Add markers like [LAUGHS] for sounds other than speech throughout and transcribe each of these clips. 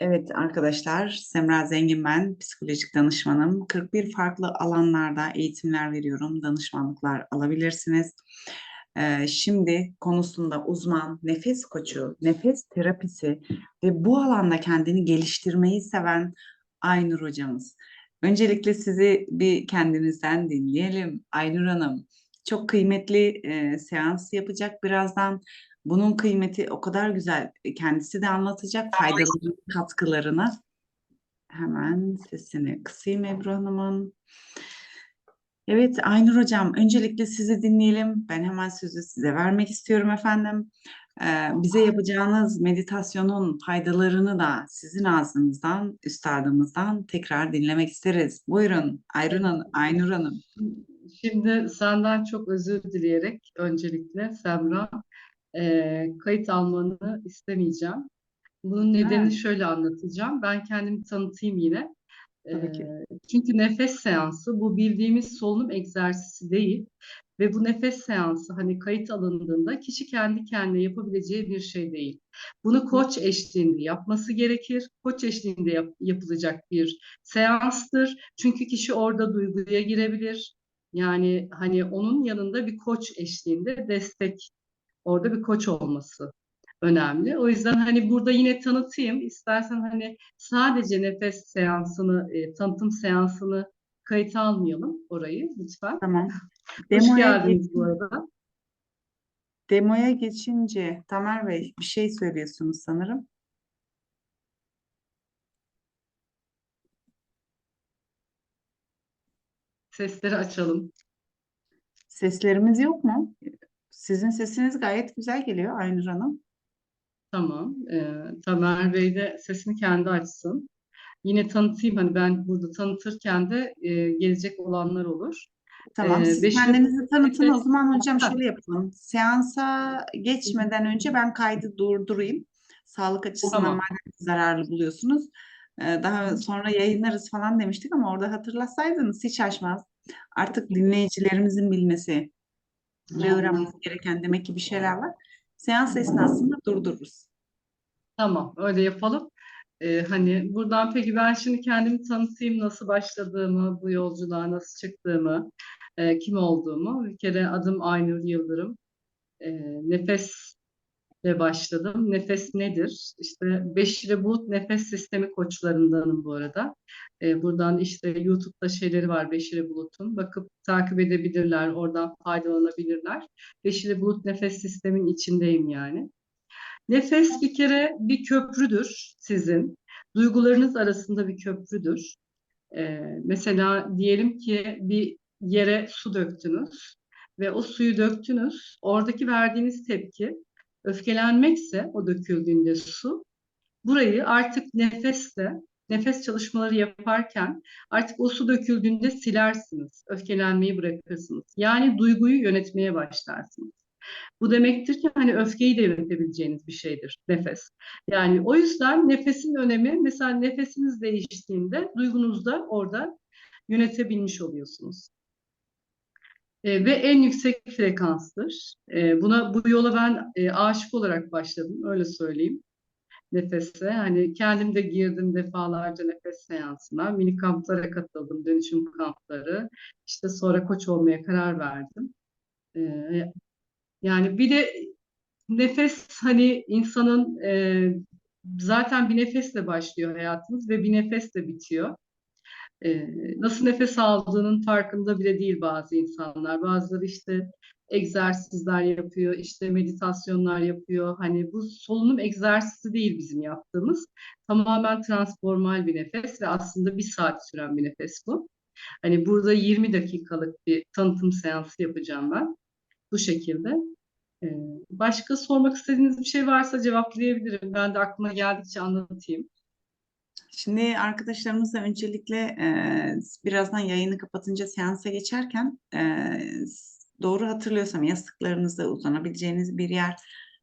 Evet arkadaşlar, Semra Zengin ben, psikolojik danışmanım. 41 farklı alanlarda eğitimler veriyorum, danışmanlıklar alabilirsiniz. Ee, şimdi konusunda uzman, nefes koçu, nefes terapisi ve bu alanda kendini geliştirmeyi seven Aynur hocamız. Öncelikle sizi bir kendinizden dinleyelim. Aynur Hanım, çok kıymetli e, seans yapacak birazdan. Bunun kıymeti o kadar güzel. E, Kendisi de anlatacak faydalı katkılarını. Hemen sesini kısayım Ebru Hanım'ın. Evet Aynur Hocam, öncelikle sizi dinleyelim. Ben hemen sözü size vermek istiyorum efendim. Ee, bize yapacağınız meditasyonun faydalarını da sizin ağzınızdan, üstadımızdan tekrar dinlemek isteriz. Buyurun Aynur Hanım. Aynur Hanım. Şimdi senden çok özür dileyerek öncelikle Semra e, kayıt almanı istemeyeceğim. Bunun nedenini Ha. şöyle anlatacağım. Ben kendimi tanıtayım yine. Tabii ki. E, çünkü nefes seansı bu bildiğimiz solunum egzersizi değil ve bu nefes seansı hani kayıt alındığında kişi kendi kendine yapabileceği bir şey değil. Bunu koç eşliğinde yapması gerekir. Koç eşliğinde yap- yapılacak bir seanstır. Çünkü kişi orada duyguya girebilir. Yani hani onun yanında bir koç eşliğinde destek, orada bir koç olması önemli. O yüzden hani burada yine tanıtayım. İstersen hani sadece nefes seansını, e, tanıtım seansını kayıt almayalım orayı lütfen. Tamam. [LAUGHS] Hoş Demoya, geldiniz bu arada. demoya geçince Tamer Bey bir şey söylüyorsunuz sanırım. Sesleri açalım. Seslerimiz yok mu? Sizin sesiniz gayet güzel geliyor Aynur Hanım. Tamam. Ee, Tamer Bey de sesini kendi açsın. Yine tanıtayım hani ben burada tanıtırken de e, gelecek olanlar olur. Tamam, Ee, siz beşli kendinizi tanıtın. O zaman hocam şöyle yapalım. Seansa geçmeden önce ben kaydı durdurayım. Sağlık açısından Tamam. madem zararlı buluyorsunuz. Ee, Daha sonra yayınlarız falan demiştik ama orada hatırlatsaydınız hiç açmaz. Artık dinleyicilerimizin bilmesi ve öğrenmesi gereken demek ki bir şeyler var. Seans esnasında durdururuz. Tamam, öyle yapalım. Ee, hani buradan peki ben şimdi kendimi tanıtayım, nasıl başladığımı, bu yolculuğa nasıl çıktığımı, e, kim olduğumu. Bir kere adım Aynur Yıldırım. E, nefesle başladım. Nefes nedir? İşte Beşire Bulut Nefes Sistemi koçlarındanım bu arada. E, buradan işte YouTube'da şeyleri var Beşire Bulut'un. Bakıp takip edebilirler, oradan faydalanabilirler. Beşire Bulut Nefes Sistemi'nin içindeyim yani. Nefes bir kere bir köprüdür sizin. Duygularınız arasında bir köprüdür. Ee, mesela diyelim ki bir yere su döktünüz ve o suyu döktünüz. Oradaki verdiğiniz tepki öfkelenmekse o döküldüğünde su burayı artık nefesle nefes çalışmaları yaparken artık o su döküldüğünde silersiniz. Öfkelenmeyi bırakırsınız. Yani duyguyu yönetmeye başlarsınız. Bu demektir ki hani öfkeyi de yönetebileceğiniz bir şeydir nefes. Yani o yüzden nefesin önemi mesela nefesiniz değiştiğinde duygunuzu da orada yönetebilmiş oluyorsunuz. E, ve en yüksek frekanstır. E, buna bu yola ben e, aşık olarak başladım öyle söyleyeyim nefese. Hani kendim de girdim defalarca nefes seansına. Mini kamplara katıldım, dönüşüm kampları. İşte sonra koç olmaya karar verdim. E, yani bir de nefes hani insanın e, zaten bir nefesle başlıyor hayatımız ve bir nefesle bitiyor. E, nasıl nefes aldığının farkında bile değil bazı insanlar. Bazıları işte egzersizler yapıyor, işte meditasyonlar yapıyor. Hani bu solunum egzersizi değil bizim yaptığımız. Tamamen transformal bir nefes ve aslında bir saat süren bir nefes bu. Hani burada 20 dakikalık bir tanıtım seansı yapacağım ben. Bu şekilde. Başka sormak istediğiniz bir şey varsa cevaplayabilirim. Ben de aklıma geldikçe anlatayım. Şimdi arkadaşlarımızla öncelikle e, birazdan yayını kapatınca seansa geçerken e, doğru hatırlıyorsam yastıklarınızda uzanabileceğiniz bir yer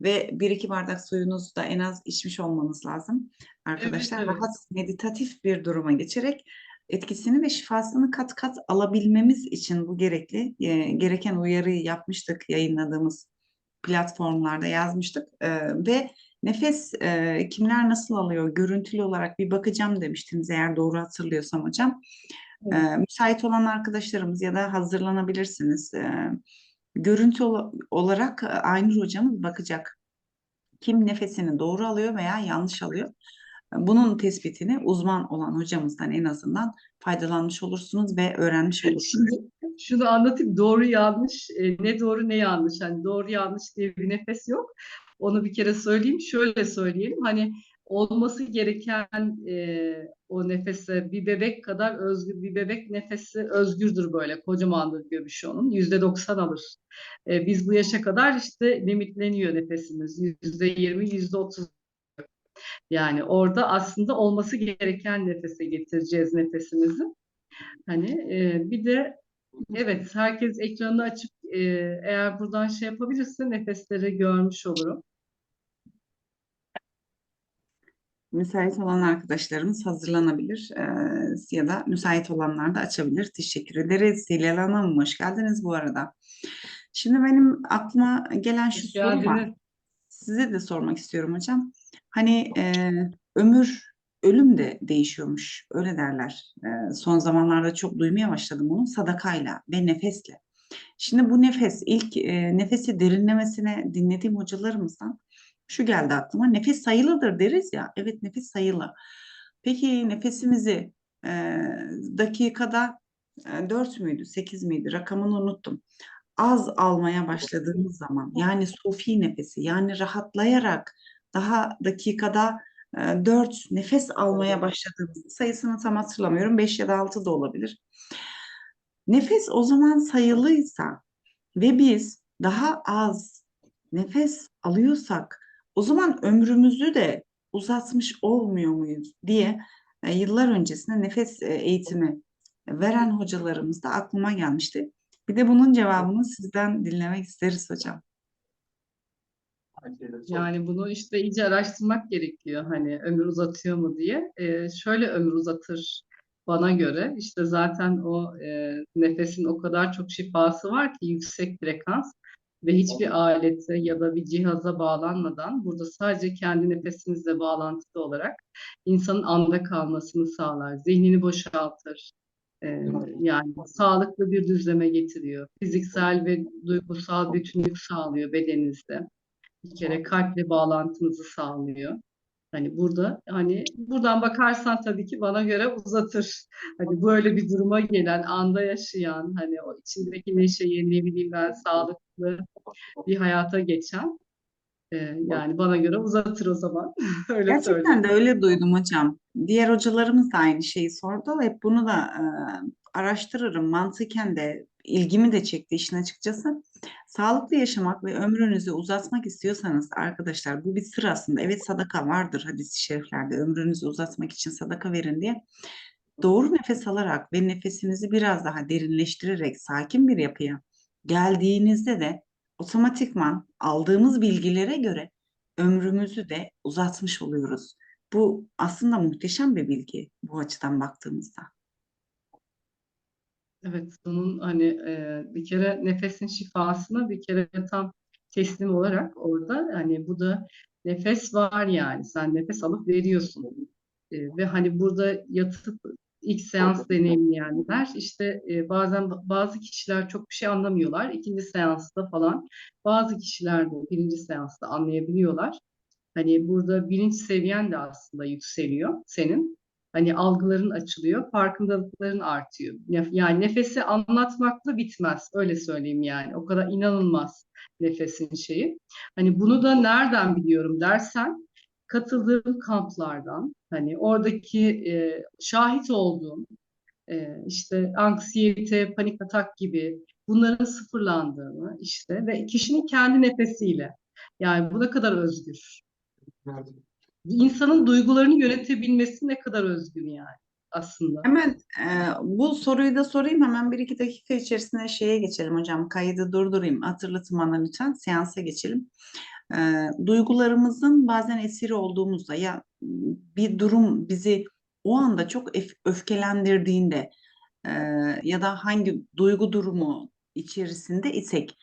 ve bir iki bardak suyunuzu da en az içmiş olmanız lazım. Arkadaşlar evet. rahat meditatif bir duruma geçerek etkisini ve şifasını kat kat alabilmemiz için bu gerekli. E, gereken uyarıyı yapmıştık yayınladığımız platformlarda yazmıştık E, ve Nefes e, kimler nasıl alıyor? Görüntülü olarak bir bakacağım demiştiniz eğer doğru hatırlıyorsam hocam. E, müsait olan arkadaşlarımız ya da hazırlanabilirsiniz. E, görüntü ola- olarak Aynur hocamız bakacak. Kim nefesini doğru alıyor veya yanlış alıyor. Bunun tespitini uzman olan hocamızdan en azından faydalanmış olursunuz ve öğrenmiş olursunuz. Şimdi şunu anlatayım. Doğru yanlış, ne doğru ne yanlış. Hani doğru yanlış diye bir nefes yok. Onu bir kere söyleyeyim. Şöyle söyleyelim. Hani olması gereken e, o nefese bir bebek kadar özgür bir bebek nefesi özgürdür böyle kocamandır göbüşü onun yüzde doksan alır. E, biz bu yaşa kadar işte limitleniyor nefesimiz yüzde yirmi yüzde otuz yani orada aslında olması gereken nefese getireceğiz nefesimizi. Hani e, bir de evet herkes ekranını açıp e, eğer buradan şey yapabilirse nefesleri görmüş olurum. Müsait olan arkadaşlarımız hazırlanabilir eee, ya da müsait olanlar da açabilir. Teşekkür ederiz. Hilal Hanım hoş geldiniz bu arada. Şimdi benim aklıma gelen şu soru var. Size de sormak istiyorum hocam. Hani eee, ömür, ölüm de değişiyormuş. Öyle derler. Eee, son zamanlarda çok duymaya başladım bunu. Sadakayla ve nefesle. Şimdi bu nefes ilk eee, nefesi derinlemesine dinlediğim hocalarımızdan şu geldi aklıma. Nefes sayılıdır deriz ya. Evet nefes sayılı. Peki nefesimizi eee, dakikada e, 4 müydü, 8 miydi? Rakamını unuttum az almaya başladığımız zaman yani sufi nefesi yani rahatlayarak daha dakikada e, 4 nefes almaya başladığımız sayısını tam hatırlamıyorum 5 ya da 6 da olabilir. Nefes o zaman sayılıysa ve biz daha az nefes alıyorsak o zaman ömrümüzü de uzatmış olmuyor muyuz diye e, yıllar öncesinde nefes e, eğitimi veren hocalarımız da aklıma gelmişti. Bir de bunun cevabını sizden dinlemek isteriz hocam. Yani bunu işte iyice araştırmak gerekiyor hani ömür uzatıyor mu diye. Ee, şöyle ömür uzatır bana göre. İşte zaten o e, nefesin o kadar çok şifası var ki yüksek frekans ve hiçbir alete ya da bir cihaza bağlanmadan burada sadece kendi nefesinizle bağlantılı olarak insanın anda kalmasını sağlar, zihnini boşaltır. Ee, yani sağlıklı bir düzleme getiriyor. Fiziksel ve duygusal bütünlük sağlıyor bedeninizde bir kere kalple bağlantınızı sağlıyor. Hani burada hani buradan bakarsan tabii ki bana göre uzatır. Hani böyle bir duruma gelen, anda yaşayan, hani o içindeki neşeyi, ne bileyim ben sağlıklı bir hayata geçen e, yani bana göre uzatır o zaman. [LAUGHS] Öyle Gerçekten söyleyeyim. de öyle duydum hocam. Diğer hocalarımız da aynı şeyi sordu. Hep bunu da e, araştırırım. Mantıken de ilgimi de çekti işin açıkçası. Sağlıklı yaşamak ve ömrünüzü uzatmak istiyorsanız arkadaşlar bu bir sır aslında. Evet sadaka vardır hadis-i şeriflerde ömrünüzü uzatmak için sadaka verin diye. Doğru nefes alarak ve nefesinizi biraz daha derinleştirerek sakin bir yapıya geldiğinizde de otomatikman aldığımız bilgilere göre ömrümüzü de uzatmış oluyoruz. Bu aslında muhteşem bir bilgi bu açıdan baktığımızda. Evet, bunun hani e, bir kere nefesin şifasına bir kere tam teslim olarak orada hani bu da nefes var yani sen nefes alıp veriyorsun E, ve hani burada yatıp ilk seans deneyimleyenler işte e, bazen bazı kişiler çok bir şey anlamıyorlar ikinci seansta falan bazı kişiler de birinci seansta anlayabiliyorlar. Hani burada bilinç seviyen de aslında yükseliyor senin. Hani algıların açılıyor, farkındalıkların artıyor. Yani nefesi anlatmakla bitmez. Öyle söyleyeyim yani. O kadar inanılmaz nefesin şeyi. Hani bunu da nereden biliyorum dersen katıldığım kamplardan hani oradaki e, şahit olduğum e, işte anksiyete, panik atak gibi bunların sıfırlandığını işte ve kişinin kendi nefesiyle yani bu ne kadar özgür insanın duygularını yönetebilmesi ne kadar özgür yani aslında. Hemen e, bu soruyu da sorayım. Hemen bir iki dakika içerisinde şeye geçelim hocam. Kaydı durdurayım. Hatırlatın bana lütfen. Seansa geçelim. E, duygularımızın bazen esiri olduğumuzda ya bir durum bizi o anda çok öfkelendirdiğinde e, ya da hangi duygu durumu içerisinde isek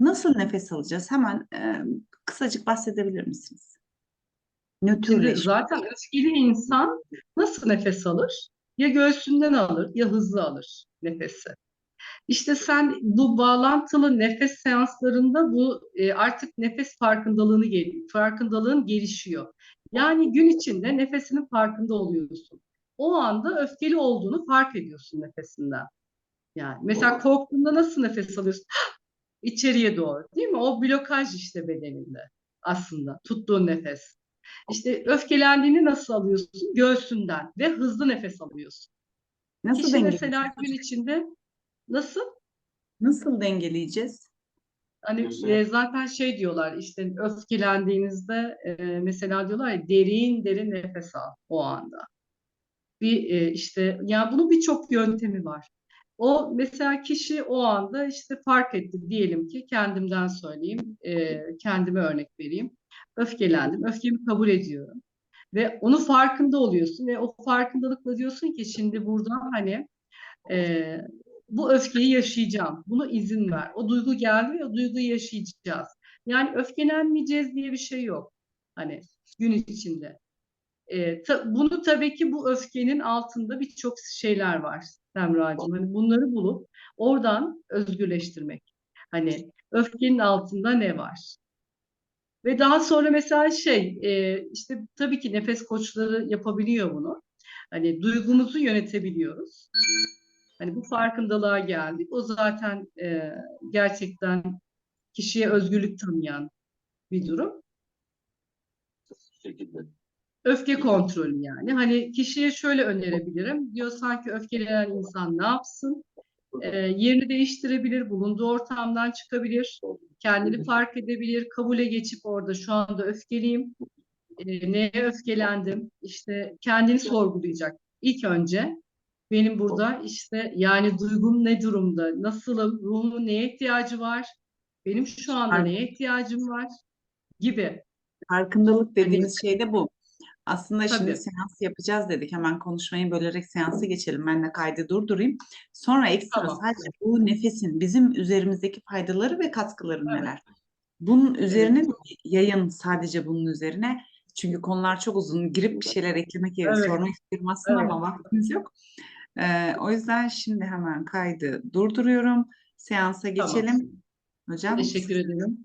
nasıl nefes alacağız? Hemen e, kısacık bahsedebilir misiniz? Şimdi Nötrleşme. zaten öfkeli insan nasıl nefes alır? Ya göğsünden alır ya hızlı alır nefesi. İşte sen bu bağlantılı nefes seanslarında bu e, artık nefes farkındalığını farkındalığın gelişiyor. Yani gün içinde nefesinin farkında oluyorsun. O anda öfkeli olduğunu fark ediyorsun nefesinden. Yani mesela korktuğunda nasıl nefes alıyorsun? İçeriye doğru, değil mi? O blokaj işte bedeninde aslında tuttuğun nefes. İşte öfkelendiğini nasıl alıyorsun? Göğsünden ve hızlı nefes alıyorsun. Nasıl Kişi dengeleyeceğiz? mesela gün içinde nasıl? Nasıl dengeleyeceğiz? Hani e, zaten şey diyorlar işte öfkelendiğinizde e, mesela diyorlar ya derin derin nefes al o anda. Bir e, işte ya bunun birçok yöntemi var. O mesela kişi o anda işte fark etti diyelim ki kendimden söyleyeyim, e, kendime örnek vereyim. Öfkelendim, öfkemi kabul ediyorum. Ve onu farkında oluyorsun ve o farkındalıkla diyorsun ki şimdi burada hani e, bu öfkeyi yaşayacağım. Bunu izin ver. O duygu geldi ve o duyguyu yaşayacağız. Yani öfkelenmeyeceğiz diye bir şey yok. Hani gün içinde. E, ta- bunu tabii ki bu öfkenin altında birçok şeyler var Semracığım. Hani bunları bulup oradan özgürleştirmek. Hani öfkenin altında ne var? Ve daha sonra mesela şey e, işte tabii ki nefes koçları yapabiliyor bunu. Hani duygumuzu yönetebiliyoruz. Hani bu farkındalığa geldik. O zaten e, gerçekten kişiye özgürlük tanıyan bir durum. şekilde. Öfke kontrolü yani. Hani kişiye şöyle önerebilirim. Diyor sanki öfkelenen insan ne yapsın? Ee, yerini değiştirebilir, bulunduğu ortamdan çıkabilir, kendini fark edebilir, kabule geçip orada şu anda öfkeliyim, Ee, neye öfkelendim? İşte kendini sorgulayacak. İlk önce benim burada işte yani duygum ne durumda, nasılım, ruhumun neye ihtiyacı var, benim şu anda neye ihtiyacım var gibi. Farkındalık dediğimiz şey de bu. Aslında şimdi Tabii. seans yapacağız dedik. Hemen konuşmayı bölerek seansa geçelim. Ben de kaydı durdurayım. Sonra ekstra Tamam. sadece bu nefesin bizim üzerimizdeki faydaları ve katkıları Evet. neler? Bunun üzerine yayın sadece bunun üzerine. Çünkü konular çok uzun. Girip bir şeyler eklemek yerine Evet. sormak istiyorum aslında Evet. ama vaktimiz yok. Ee, o yüzden şimdi hemen kaydı durduruyorum. Seansa Tamam. geçelim. Hocam Teşekkür ederim.